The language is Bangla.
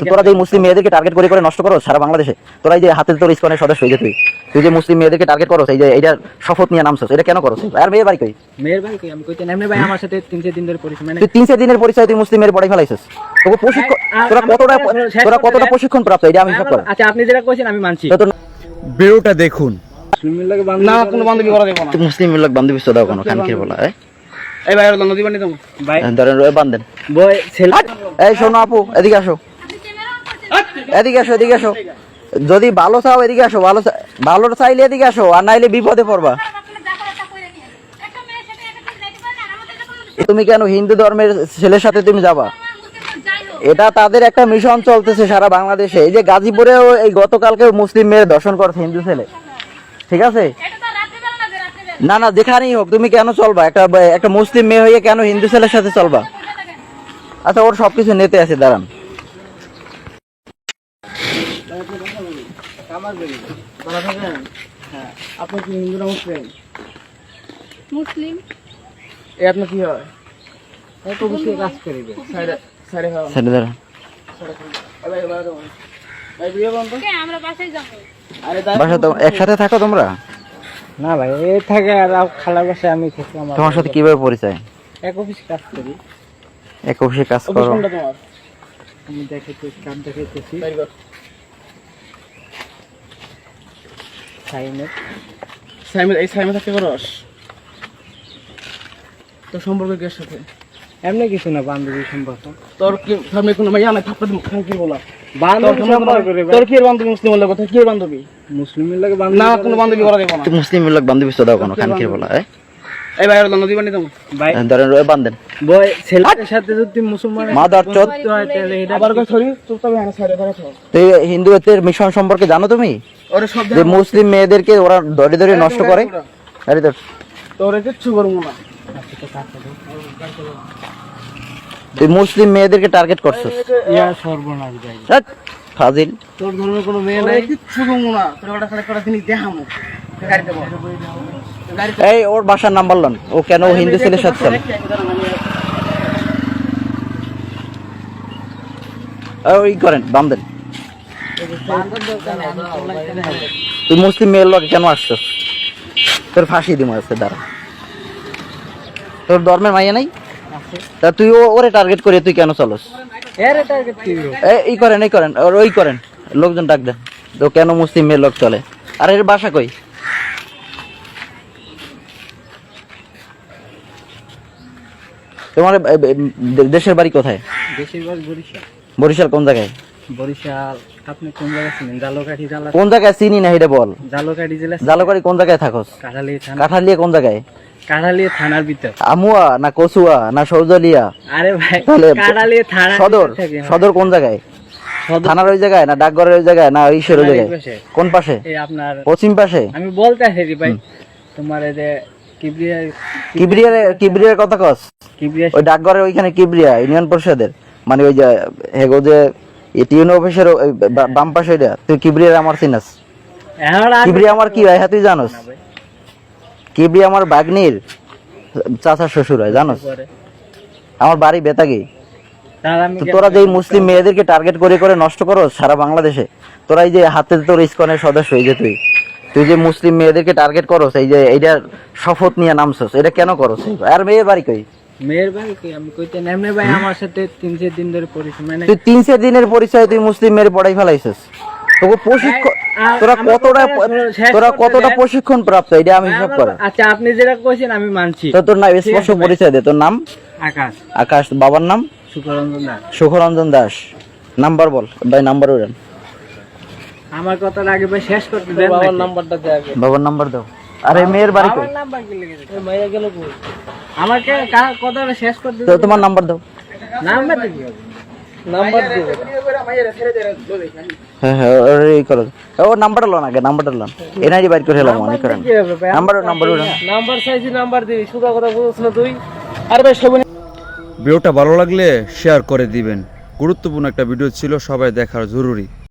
তো তোরা যে মুসলিম মেয়েদেরকে টার্গেট করে করে নষ্ট করো সারা বাংলাদেশে তোরা এই যে হাতে তোর ইস্কনের সদস্য হয়ে তুই। তুই যে মুসলিম মেয়েদেরকে টার্গেট করো এই যে এইটা শপথ নিয়ে নামছস এটা কেন করো? আর মেয়ে বাড়ি কই? মেয়ের ভাই কই? আমি কইতে এমনি ভাই আমার সাথে তিন চার দিন ধরে পরিচয় মানে তুই তিন চার দিনের পরিচয় তুই মুসলিম মেয়ের পড়াই ফেলাইছিস। তোকে প্রশিক্ষণ তোরা কতটা তোরা কতটা প্রশিক্ষণ প্রাপ্ত এটা আমি হিসাব কর আচ্ছা আপনি যেটা কইছেন আমি মানছি। তো ভিডিওটা দেখুন। না কোনো বান্ধবী করা দেব না। তুই মুসলিম লোক বান্ধবী দাও কোনো খানকির বলা এই এই ভাই আর নদী বানি দাও ভাই ধরেন রয়ে বান্ধেন। বই ছেলে এই শোনো আপু এদিকে আসো। এদিকে আসো এদিকে আসো। যদি ভালো চাও এদিকে আসো, ভালো ভালো চাইলে এদিকে আসো, আর নাইলে বিপদে পড়বা। তুমি কেন হিন্দু ধর্মের ছেলের সাথে তুমি যাবা? এটা তাদের একটা মিশন চলতেছে সারা বাংলাদেশে। এই যে গাজীপুরেও এই গতকালকে মুসলিম মেয়ের দর্শন করছে হিন্দু ছেলে। ঠিক আছে? না না, যেখানেই হোক, তুমি কেন চলবা? একটা একটা মুসলিম মেয়ে হয়ে কেন হিন্দু ছেলের সাথে চলবা? আচ্ছা ওর সবকিছু নিতে আছে, দাঁড়ান। আমার বাড়ি। ভালো থাকেন? হ্যাঁ। আপনি কি হিন্দু না মুসলিম? মুসলিম। আপনার কি হয়? কাজ করিবে। বাসা একসাথে থাকো তোমরা? না ভাই এই থাকে আর খালা বাসায় আমি থাকি তোমার সাথে কীভাবে পরিচয়? এক অফিসে কাজ করি। এক অফিসে কাজ অফিস করো। তোমার? আমি দেখাইতেছি কাম দেখাইতেছি। সাইমের সাইমের এই সাইমে থাকতে তোর সম্পর্ক কি সাথে? এমনি কিছু না বান্ধবী সম্পর্ক। তোর কি সামনে কোনো মাইয়া নাই থাপ্পা দিমু খান কি বলা? বান্ধবী সম্পর্ক তোর কি এর বান্ধবী মুসলিম হলে কথা কি বান্ধবী? মুসলিমের লাগে বান্ধবী না কোনো বান্ধবী করা দেব না। মুসলিমের মুসলিম লোক বান্ধবী সদা কোনো খানকির বলা এই এই ভাই আর নদী বানি ভাই ধরেন রয়ে বান্ধেন বয় ছেলের সাথে যদি মুসলমান মাদার চোদ। হয় তাহলে এটা আবার কই সরি? তুই তবে আনা সাইডে ধরে তো হিন্দুদের মিশন সম্পর্কে জানো তুমি? ওরে সব যে মুসলিম মেয়েদেরকে ওরা ধরে ধরে নষ্ট করে। আরে তোর। তোরে কিচ্ছু করব না। তুই মুসলিম মেয়েদেরকে টার্গেট করছিস। ইয়া সর্বনাশ ভাই। ফাজিল। তোর ধর্মে কোনো মেয়ে নাই? কিচ্ছু করব না। তোর ওটা খালি কটা জিনিস দেখামু। গাড়িতে বল গাড়িতে এই, ওর বাসার নাম লন। ও কেন হিন্দু ছেলের সাথে ওই করেন বাম দেন তুই মুসলিম মেয়ের লোক কেন আসছস তোর ফাঁসি দিমো আছে, দাঁড়া। তোর ধর্মের মাইয়া নাই? তা তুই ওরে টার্গেট করে তুই কেন চলস? এই করেন এই করেন ওই করেন। লোকজন ডাক দেন। তো কেন মুসলিম মেয়ের লোক চলে? আর, এর বাসা কই? তোমার দেশের বাড়ি কোথায়? বেশিরভাগ বরিশাল। বরিশাল কোন জায়গায়? বরিশাল আপনি কোন জায়গায় ছিলেন? জালকাঠি জেলা কোন জায়গায় চিনি না এটা বল। জালকাঠি জেলা জালকারি কোন জায়গায় থাকস? কাঠালি থানা। কাঠালিয়া কোন জায়গায়? কাঠালি থানার ভিতর। আমুয়া না কচুয়া না সৌজলিয়া? আরে ভাই তাহলে কাঠালি থানা সদর সদর কোন জায়গায়? থানার ওই জায়গায় না ডাকঘরের ওই জায়গায় না ঈশ্বর ওই জায়গায়? কোন পাশে? এই আপনার পশ্চিম পাশে? আমি বলতে আসি ভাই তোমার এই যে কিবরিয়া কিবরিয়ার কিবরিয়ার কথা কস? কিবরিয়া ওই ডাকঘরের ওইখানে কিবরিয়া ইউনিয়ন পরিষদের। মানে ওই যে হেগো যে অফিসের বাম পাশে ওইটা তুই কিবরিয়ার আমার চিনাস। কিবরিয়া আমার কি হয় হ্যাঁ তুই জানোস? কিবরিয়া আমার বাগনির চাচার শ্বশুর হয় জানোস? আমার বাড়ি বেতাগি। তোরা যে মুসলিম মেয়েদেরকে টার্গেট করে করে নষ্ট করো সারা বাংলাদেশে তোরা এই যে হাতে তোর ইস্কনের সদস্য হয়ে যে তুই। তুই যে মুসলিম মেয়েদেরকে টার্গেট করস এই যে এইটা শপথ নিয়ে নামছস এটা কেন করস? আর মেয়ে বাড়ি কই? মেয়ের ভাই কি আমি কইতে এমনি ভাই আমার সাথে তিন চার দিন ধরে পরিচয় মানে তুই তিন চার দিনের পরিচয় তুই মুসলিম মেয়ের পড়াই ফেলাইছিস। তোকে প্রশিক্ষণ তোরা কতটা তোরা কতটা প্রশিক্ষণ প্রাপ্ত এটা আমি হিসাব কর। আচ্ছা আপনি যেটা কইছেন আমি মানছি। তো তোর নাম স্পষ্ট পরিচয় দে তোর নাম? আকাশ। আকাশ বাবার নাম? সুকরঞ্জন দাস। সুখরঞ্জন দাস। নাম্বার বল ভাই নাম্বার উড়ান। আমার কথার আগে ভাই শেষ করতে দেন বাবার নাম্বারটা দে আগে। বাবার নাম্বার দাও। আরে মেয়ের বাড়ি কই? নাম্বার কি লিখেছে মাইয়া গেল কই? আমাকে কথাটা শেষ করতে তো তোমার নাম্বার দাও। নাম্বার কি নাম্বার দিব হ্যাঁ হ্যাঁ ওর করো। ও নাম্বারটা লোন আগে নাম্বারটা লোন। এনআইডি বাইর করে হেলাম মনে করেন। কি হবে ভাই নাম্বার নাম্বার নাম্বার চাইছি নাম্বার দিবি। সুদা কথা বলছ না তুই। আরে ভাই সব ভিডিওটা ভালো লাগলে শেয়ার করে দিবেন। গুরুত্বপূর্ণ একটা ভিডিও ছিল সবাই দেখার জরুরি।